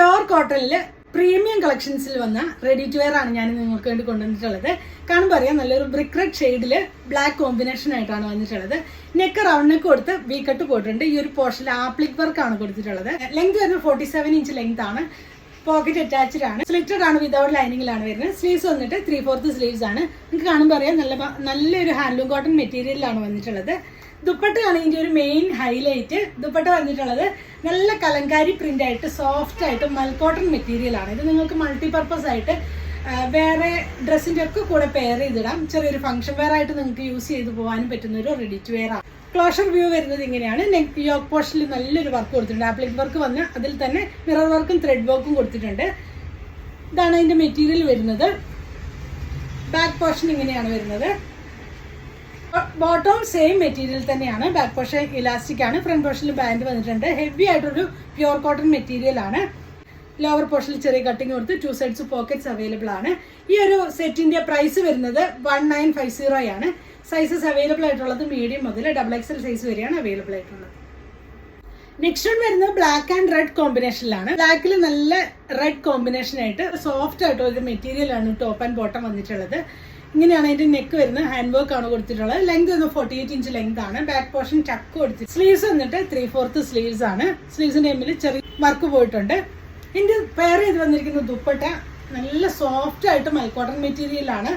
Pure കോട്ടണിൽ premium കളക്ഷൻസിൽ വന്ന ready to wear ആണ് ഞാൻ നിങ്ങൾക്ക് വേണ്ടി കൊണ്ടുവന്നിട്ടുള്ളത്. കാണുമ്പോൾ അറിയാം നല്ലൊരു ബ്രിക്ക് റെഡ് ഷെയ്ഡിൽ ബ്ലാക്ക് കോമ്പിനേഷൻ ആയിട്ടാണ് വന്നിട്ടുള്ളത്. നെക്ക് റൗണ്ട് നെക്ക് കൊടുത്ത് വി കട്ട് പോയിട്ടുണ്ട്. ഈ ഒരു പോർഷനിൽ ആപ്ലിക് വർക്ക് ആണ് കൊടുത്തിട്ടുള്ളത്. ലെങ്ത് വരുന്നത് ഫോർട്ടി സെവൻ ഇഞ്ച് ലെങ്ത് ആണ്. പോക്കറ്റ് അറ്റാച്ച്ഡ് ആണ്. സ്ലിറ്റഡ് ആണ് വിതൗട്ട് ലൈനിങ്ങിലാണ് വരുന്നത്. സ്ലീവ്സ് വന്നിട്ട് ത്രീ ഫോർത്ത് സ്ലീവ്സ് ആണ്. നിങ്ങൾക്ക് കാണുമ്പോൾ അറിയാം നല്ല നല്ലൊരു ഹാൻഡ്ലൂം കോട്ടൺ മെറ്റീരിയലാണ് വന്നിട്ടുള്ളത്. ദുപ്പട്ടയാണ് ഇതിന്റെ ഒരു മെയിൻ ഹൈലൈറ്റ് ദുപ്പട്ട വന്നിട്ടുള്ളത് നല്ല കലങ്കാരി പ്രിന്റ് ആയിട്ട് സോഫ്റ്റ് ആയിട്ട് മൽക്കോട്ടൺ മെറ്റീരിയൽ ആണ്. ഇത് നിങ്ങൾക്ക് മൾട്ടിപർപ്പസ് ആയിട്ട് വേറെ ഡ്രസ്സിന്റെ ഒക്കെ കൂടെ പെയർ ചെയ്തിടാം. ചെറിയൊരു ഫംഗ്ഷൻ വെയർ ആയിട്ട് നിങ്ങൾക്ക് യൂസ് ചെയ്ത് പോകാനും പറ്റുന്ന ഒരു റെഡി ടു വെയർ ആണ്. ക്ലോഷർ വ്യൂ വരുന്നത് ഇങ്ങനെയാണ്. നെക്ക് യോക്ക് പോർഷനിൽ നല്ലൊരു വർക്ക് കൊടുത്തിട്ടുണ്ട്. ആപ്ലിക് വർക്ക് വന്ന് അതിൽ തന്നെ മിറർ വർക്കും ത്രെഡ് വർക്കും കൊടുത്തിട്ടുണ്ട്. ഇതാണ് അതിന്റെ മെറ്റീരിയൽ വരുന്നത്. ബാക്ക് പോർഷൻ ഇങ്ങനെയാണ് വരുന്നത്. ബോട്ടം സെയിം മെറ്റീരിയൽ തന്നെയാണ്. ബാക്ക് പോർഷൻ ഇലാസ്റ്റിക് ആണ്. ഫ്രണ്ട് പോർഷനിൽ ബാൻഡ് വന്നിട്ടുണ്ട്. ഹെവി ആയിട്ടൊരു പ്യുവർ കോട്ടൺ മെറ്റീരിയൽ ആണ്. ലോവർ പോർഷനിൽ ചെറിയ കട്ടിങ് കൊടുത്ത് ടു സൈഡ്സ് പോക്കറ്റ്സ് അവൈലബിൾ ആണ്. ഈ ഒരു സെറ്റിന്റെ പ്രൈസ് വരുന്നത് വൺ നയൻ ഫൈവ് സീറോ ആണ്. സൈസസ് അവൈലബിൾ ആയിട്ടുള്ളത് മീഡിയം മുതൽ ഡബിൾ എക്സൽ സൈസ് വരെയാണ് അവൈലബിൾ ആയിട്ടുള്ളത്. നെക്സ്റ്റ് വൺ വരുന്നത് ബ്ലാക്ക് ആൻഡ് റെഡ് കോമ്പിനേഷനിലാണ് ബ്ലാക്കിൽ നല്ല റെഡ് കോമ്പിനേഷൻ ആയിട്ട് സോഫ്റ്റ് ആയിട്ട് ഒരു മെറ്റീരിയൽ ആണ് ടോപ്പ് ആൻഡ് ബോട്ടം വന്നിട്ടുള്ളത്. ഇങ്ങനെയാണ് അതിന്റെ നെക്ക് വരുന്നത്. ഹാൻഡ് വർക്ക് ആണ് കൊടുത്തിട്ടുള്ളത്. ലെങ്ത് വന്ന് ഫോർട്ടി എയ്റ്റ് ഇഞ്ച് ലെങ്ത് ആണ്. ബാക്ക് പോർഷൻ ടക്ക് കൊടുത്തി സ്ലീവ്സ് വന്നിട്ട് ത്രീ ഫോർത്ത് സ്ലീവ്സ് ആണ് സ്ലീവ്സിന്റെ എമ്മിൽ ചെറിയ വർക്ക് പോയിട്ടുണ്ട്. ഇതിന്റെ പെയർ ചെയ്ത് വന്നിരിക്കുന്ന ദുപ്പട്ട നല്ല സോഫ്റ്റ് ആയിട്ട് മൽക്കോട്ടൺ മെറ്റീരിയൽ ആണ്.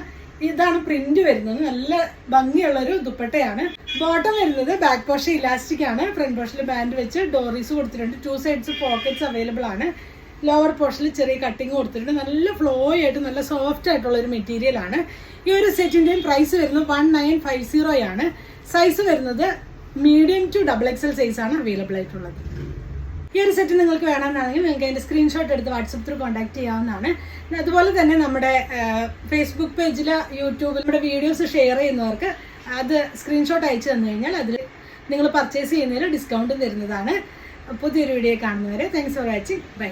ഇതാണ് പ്രിന്റ് വരുന്നത്. നല്ല ഭംഗിയുള്ള ഒരു ദുപ്പട്ടയാണ്. ബോട്ടം വരുന്നത് ബാക്ക് പോർഷൻ ഇലാസ്റ്റിക് ആണ്. ഫ്രണ്ട് പോർഷനിൽ ബാൻഡ് വെച്ച് ഡോറീസ് കൊടുത്തിട്ടുണ്ട്. ടു സൈഡ്സ് പോക്കറ്റ്സ് അവൈലബിൾ ആണ്. ലോവർ പോർഷനിൽ ചെറിയ കട്ടിങ് കൊടുത്തിട്ടുണ്ട്. നല്ല ഫ്ലോ ആയിട്ട് നല്ല സോഫ്റ്റ് ആയിട്ടുള്ള ഒരു മെറ്റീരിയൽ ആണ്. ഈ ഒരു സെറ്റിന്റെയും പ്രൈസ് വരുന്നത് വൺ നയൻ ഫൈവ് സീറോ ആണ്. സൈസ് വരുന്നത് medium to double XL size ആണ് അവൈലബിൾ ആയിട്ടുള്ളത്. ഈ ഒരു സെറ്റ് നിങ്ങൾക്ക് വേണമെന്നാണെങ്കിൽ നിങ്ങൾക്ക് അതിന്റെ സ്ക്രീൻഷോട്ട് എടുത്ത് വാട്സപ്പ് ത്രൂ കോൺടാക്ട് ചെയ്യാവുന്നതാണ്. അതുപോലെ തന്നെ നമ്മുടെ ഫേസ്ബുക്ക് പേജിൽ യൂട്യൂബിൽ നമ്മുടെ വീഡിയോസ് ഷെയർ ചെയ്യുന്നവർക്ക് അത് സ്ക്രീൻഷോട്ട് അയച്ചു തന്നു കഴിഞ്ഞാൽ അതിൽ നിങ്ങൾ പർച്ചേസ് ചെയ്യുന്നതിന് ഡിസ്കൗണ്ട് തരുന്നതാണ്. പുതിയൊരു വീഡിയോ കാണുന്നവരെ താങ്ക്സ് ഫോർ വാച്ചിങ് ബൈ